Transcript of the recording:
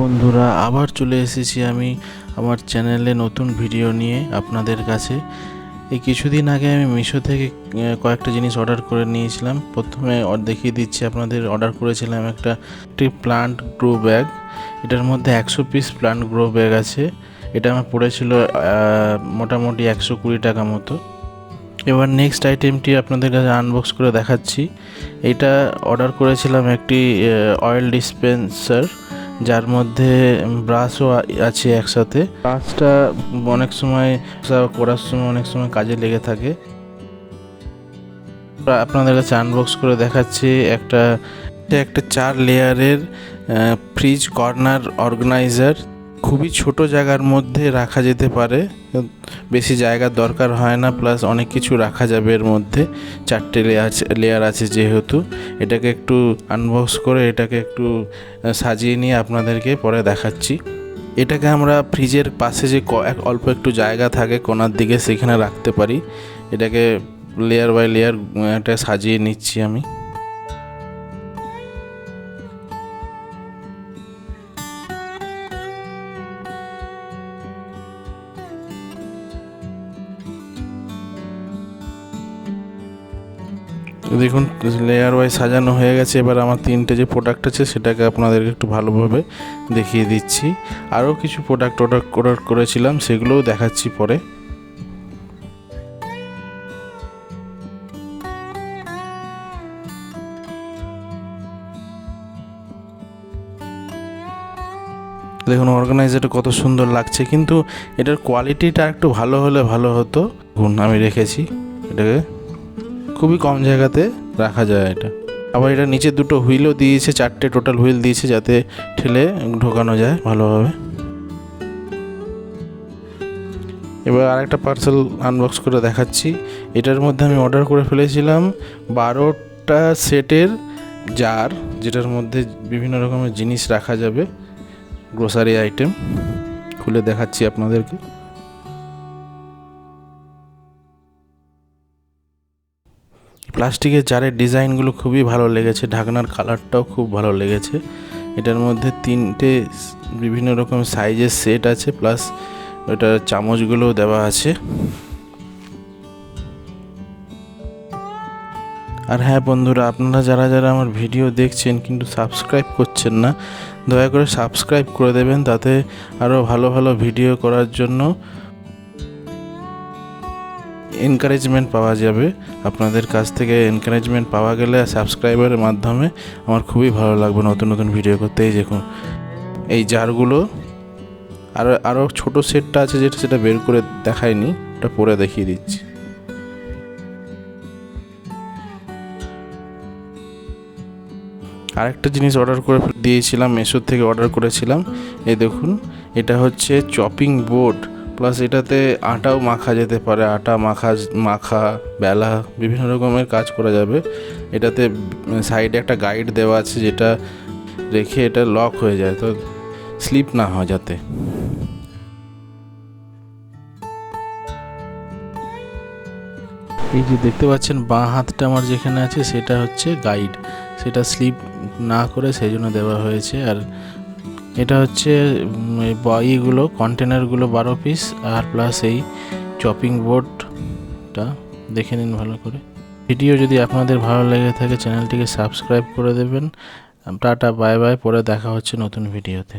বন্ধুরা, আবার চলে এসেছি আমি আমার চ্যানেলে নতুন ভিডিও নিয়ে আপনাদের কাছে। এই কিছুদিন আগে আমি মিশো থেকে কয়েকটা জিনিস অর্ডার করে নিয়েছিলাম। প্রথমে দেখিয়ে দিচ্ছি, আপনাদের অর্ডার করেছিলাম একটা একটি প্লান্ট গ্রো ব্যাগ। এটার মধ্যে একশো পিস প্লান্ট গ্রো ব্যাগ আছে। এটা আমার পড়েছিল মোটামুটি একশো কুড়ি টাকা মতো। এবার নেক্সট আইটেমটি আপনাদের কাছে আনবক্স করে দেখাচ্ছি। এটা অর্ডার করেছিলাম একটি অয়েল ডিসপেন্সার যার মধ্যে ব্রাশও আছে একসাথে। ব্রাশটা অনেক সময় করার সময় অনেক সময় কাজে লেগে থাকে। আপনাদের কাছে আনবক্স করে দেখাচ্ছি একটা একটা চার লেয়ারের ফ্রিজ কর্নার অর্গানাইজার খুবই ছোট জায়গার মধ্যে রাখা যেতে পারে। বেশি জায়গার দরকার হয় না প্লাস অনেক কিছু রাখা যাবে এর মধ্যে। চারটে লেয়ার লেয়ার আছে যেহেতু। এটাকে একটু আনবক্স করে এটাকে একটু সাজিয়ে নিয়ে আপনাদেরকে পরে দেখাচ্ছি। এটাকে আমরা ফ্রিজের পাশে যে অল্প একটু জায়গা থাকে কোনার দিকে সেখানে রাখতে পারি। এটাকে লেয়ার বাই লেয়ার এটা সাজিয়ে নিচ্ছি আমি। দেখুন লেয়ার ওয়াইজ সাজানো হয়ে গেছে। এবার আমার তিনটে যে প্রোডাক্ট আছে, সেটাকে আপনাদেরকে একটু ভালোভাবে দেখিয়ে দিচ্ছি। আরও কিছু প্রোডাক্ট অর্ডার অর্ডার করেছিলাম, সেগুলোও দেখাচ্ছি পরে। দেখুন অর্গানাইজারটা কত সুন্দর লাগছে, কিন্তু এটার কোয়ালিটিটা একটু ভালো হলে ভালো হতো। গুণ আমি রেখেছি এটাকে। খুবই কম জায়গাতে রাখা যায় এটা। আবার এটা নিচে দুটো হুইলও দিয়েছে, চারটে টোটাল হুইল দিয়েছে যাতে ঠেলে ঢোকানো যায় ভালোভাবে। এবার আরেকটা পার্সেল আনবক্স করে দেখাচ্ছি। এটার মধ্যে আমি অর্ডার করে ফেলেছিলাম বারোটা সেটের জার যেটার মধ্যে বিভিন্ন রকমের জিনিস রাখা যাবে গ্রোসারি আইটেম খুলে দেখাচ্ছি আপনাদেরকে। প্লাস্টিকের জারের ডিজাইনগুলো খুবই ভালো লেগেছে, ঢাকনার কালারটাও খুব ভালো লেগেছে। এটার মধ্যে তিনটে বিভিন্ন রকম সাইজের সেট আছে, প্লাস ওটা চামচগুলোও দেওয়া আছে। আর হ্যাঁ বন্ধুরা, আপনারা যারা যারা আমার ভিডিও দেখছেন কিন্তু সাবস্ক্রাইব করছেন না, দয়া করে সাবস্ক্রাইব করে দেবেন, তাতে আরও ভালো ভালো ভিডিও করার জন্য এনকারেজমেন্ট পাওয়া যাবে। আপনাদের কাছ থেকে এনকারেজমেন্ট পাওয়া গেলে সাবস্ক্রাইবারের মাধ্যমে আমার খুবই ভালো লাগবে নতুন নতুন ভিডিও করতে। এই দেখুন, এই জারগুলো আর আরও ছোট সেটটা আছে যেটা, সেটা বের করে দেখায়নি ওটা পরে দেখিয়ে দিচ্ছি। আরেকটা জিনিস অর্ডার করে দিয়েছিলাম মেশোর থেকে অর্ডার করেছিলাম। এই দেখুন, এটা হচ্ছে চপিং বোর্ড প্লাস এটাতে আটাও মাখা যেতে পারে, আটা, মাখা মাখা, বেলা, বিভিন্ন রকমের কাজ করা যাবে। এটাতে সাইডে একটা গাইড দেওয়া আছে যেটা রেখে এটা লক হয়ে যায়, তো স্লিপ না হয় যাতে। এই যে দেখতে পাচ্ছেন, বাঁ হাতটা আমার যেখানে আছে সেটা হচ্ছে গাইড সেটা স্লিপ না করে সেই জন্য দেওয়া হয়েছে, আর এটা হচ্ছে ইগুলো কন্টেনারগুলো বারো পিস আর প্লাস এই চপিং বোর্ডটা দেখে নিন ভালো করে। ভিডিও যদি আপনাদের ভালো লেগে থাকে চ্যানেলটিকে সাবস্ক্রাইব করে দেবেন। টাটা বাই বাই পরে দেখা হচ্ছে নতুন ভিডিওতে